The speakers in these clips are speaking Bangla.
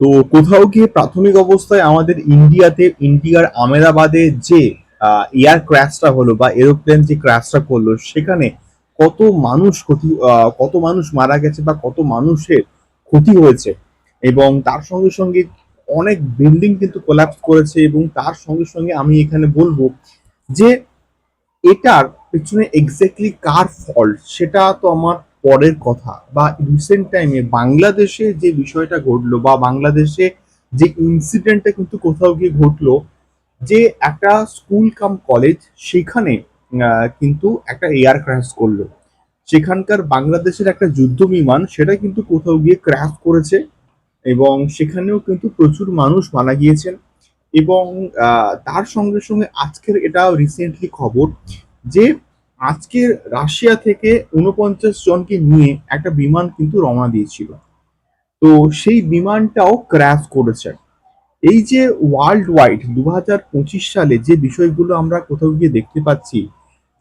তো কোথাও গিয়ে প্রাথমিক অবস্থায় আমাদের ইন্ডিয়াতে ইন্ডিয়ার আমেদাবাদে যে এয়ার ক্র্যাশটা হলো বা এরোপ্লেন যে ক্র্যাশটা করল, সেখানে কত মানুষ ক্ষতি কত মানুষ মারা গেছে বা কত মানুষের ক্ষতি হয়েছে। এবং তার সঙ্গে সঙ্গে অনেক বিল্ডিং কিন্তু কোলাপস করেছে এবং তার সঙ্গে সঙ্গে আমি এখানে বলব যে, এটার পেছনে এক্স্যাক্টলি কার ফল্ট সেটা তো আমার পরের কথা বা রিসেন্ট টাইমে বাংলাদেশে যে বিষয়টা ঘটলো বা বাংলাদেশে যে ইনসিডেন্টটা কিন্তু কোথাও গিয়ে ঘটলো, যে একটা স্কুল কাম কলেজ সেখানে কিন্তু একটা এয়ার ক্র্যাশ করল। সেখানকার বাংলাদেশের একটা যুদ্ধ বিমান সেটা কিন্তু কোথাও গিয়ে ক্র্যাশ করেছে এবং সেখানেও কিন্তু প্রচুর মানুষ মারা গিয়েছেন এবং তার সঙ্গে সঙ্গে আজকের এটা রিসেন্টলি খবর যে আজকে রাশিয়া থেকে উনপঞ্চাশ জনকে নিয়ে একটা বিমান কিন্তু রওনা দিয়েছিল। তো সেই বিমানটাও ক্র্যাশ করেছে। এই যে ওয়ার্ল্ড ওয়াইড দু হাজার পঁচিশ সালে যে বিষয়গুলো আমরা কোথাও গিয়ে দেখতে পাচ্ছি,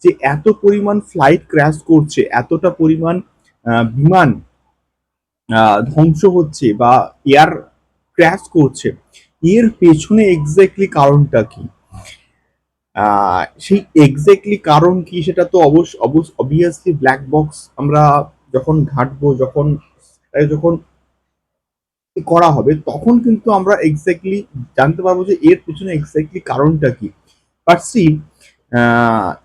যে এত পরিমাণ ফ্লাইট ক্র্যাশ করছে, এতটা পরিমাণ বিমান ধ্বংস হচ্ছে বা এয়ার ক্র্যাশ করছে, এর পেছনে এক্স্যাক্টলি কারণটা কি? সেই এক্স্যাক্টলি কারণ কি সেটা তো অবশ্য অবশ্য অবভিয়াসলি ব্ল্যাক বক্স আমরা যখন ঘাটবো, যখন যখন করা হবে, তখন কিন্তু আমরা এক্স্যাক্টলি জানতে পারব যে এর পেছনে এক্স্যাক্টলি কারণটা কি। বাট সি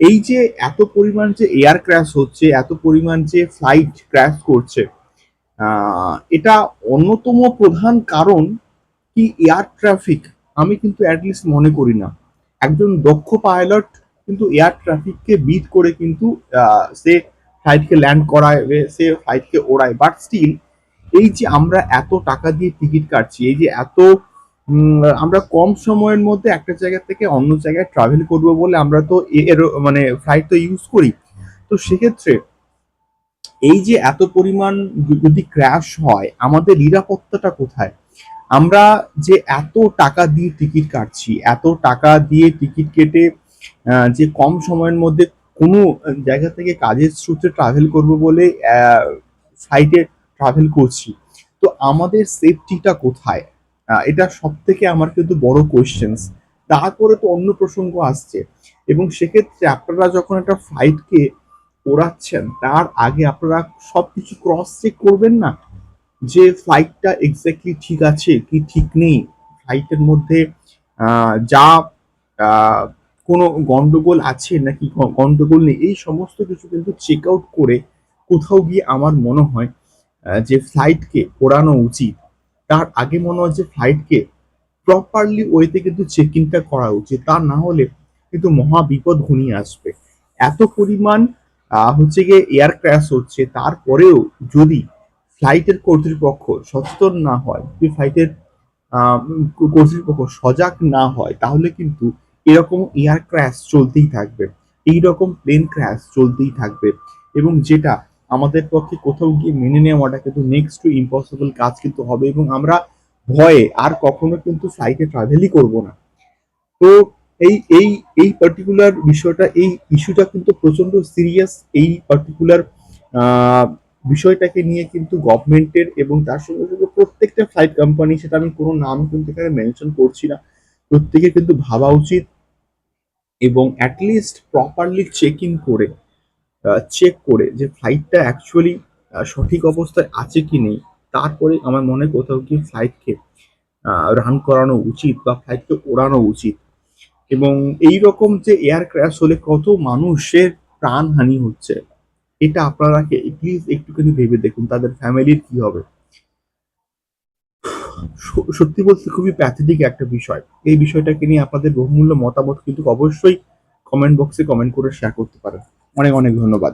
এই যে এত পরিমাণ যে এয়ার ক্র্যাশ হচ্ছে, এত পরিমাণ যে ফ্লাইট ক্র্যাশ করছে এটা অন্যতম প্রধান কারণ কি এয়ার ট্রাফিক আমি কিন্তু অ্যাটলিস্ট মনে করি না। একজন দক্ষ পাইলট কিন্তু এয়ার ট্রাফিককে বিট করে কিন্তু সে ফ্লাইটকে ল্যান্ড করায় সে ফ্লাইটকে ওড়ায়। বাট স্টিল এই যে আমরা এত টাকা দিয়ে টিকিট কাটছি, এই যে এত আমরা কম সময়ের মধ্যে একটা জায়গা থেকে অন্য জায়গায় ট্রাভেল করব বলে আমরা তো এর মানে ফ্লাইট তো ইউজ করি। তো সেক্ষেত্রে এই যে এত পরিমাণ যদি ক্র্যাশ হয়, আমাদের নিরাপত্তাটা কোথায়? আমরা যে এত টাকা দিয়ে টিকিট কাটছি, এত টাকা দিয়ে টিকিট কেটে যে কম সময়ের মধ্যে কোনো জায়গা থেকে কাজের সূত্রে ট্রাভেল করব বলে ফ্লাইটে ট্রাভেল করছি, তো আমাদের সেফটিটা কোথায়? এটা সব থেকে আমার কিন্তু বড় কোয়েশ্চেন্স তারপরে তো অন্য প্রসঙ্গ আসছে, এবং সেক্ষেত্রে আপনারা যখন একটা ফ্লাইটকে ওড়াচ্ছেন, তার আগে আপনারা সবকিছু ক্রস চেক করবেন না? যে ফ্লাইটটা এক্স্যাক্টলি ঠিক আছে, কি ঠিক নেই ফ্লাইটের মধ্যে যা কোনো গন্ডগোল আছে নাকি গন্ডগোল নেই, এই সমস্ত কিছু কিন্তু চেক আউট করে কোথাও গিয়ে আমার মনে হয় যে ফ্লাইটকে ওড়ানো উচিত। তার আগে মনে হয় যে ফ্লাইটকে প্রপারলি ওয়েতে কিন্তু চেক ইনটা করা উচিত। তা না হলে কিন্তু মহা বিপদ ঘনিয়ে আসবে। এত পরিমাণ হচ্ছে গিয়ে এয়ার ক্র্যাশ হচ্ছে, তারপরেও যদি ফ্লাইটের কর্তৃপক্ষ সচেতন না হয় ফ্লাইটের কর্তৃপক্ষ সজাগ না হয়, তাহলে কিন্তু এরকম এয়ার ক্র্যাশ চলতেই থাকবে। এই রকম প্লেন ক্র্যাশ চলতেই থাকবে। এবং যেটা আমাদের পক্ষে কোথাও গিয়ে মেনে নেওয়াটা কিন্তু নেক্সট টু ইম্পসিবল কাজ কিন্তু হবে এবং আমরা ভয়ে আর কখনো কিন্তু ফ্লাইটে ট্রাভেলই করব না। তো এই এই এই পার্টিকুলার বিষয়টা, এই ইস্যুটা কিন্তু প্রচণ্ড সিরিয়াস এই পার্টিকুলার বিষয়টাকে নিয়ে কিন্তু গভর্নমেন্টের এবং তার সঙ্গে সঙ্গে প্রত্যেকটা ফ্লাইট কোম্পানি, সেটা আমি কোনো নাম কিন্তু এখানে মেনশন করছি না। প্রত্যেকে কিন্তু ভাবা উচিত এবং অ্যাটলিস্ট প্রপারলি চেক ইন করে চেক করে যে ফ্লাইটটা অ্যাকচুয়ালি সঠিক অবস্থায় আছে কি নেই। তারপরে আমার মনে কোথাও কি ফ্লাইটকে রান করানো উচিত বা ফ্লাইটকে ওড়ানো উচিত। এবং এই রকম যে এয়ার ক্র্যাশ হলে কত মানুষের প্রাণহানি হচ্ছে। এটা আপনারা প্লিজ একটুখানি ভেবে দেখুন তাদের ফ্যামিলির কি হবে। সত্যি বলতে খুবই প্যাথেটিক একটা বিষয়। এই বিষয়টাকে নিয়ে আপনাদের বহুমূল্য মতামত কিন্তু অবশ্যই কমেন্ট বক্সে কমেন্ট করে শেয়ার করতে পারেন। অনেক অনেক ধন্যবাদ।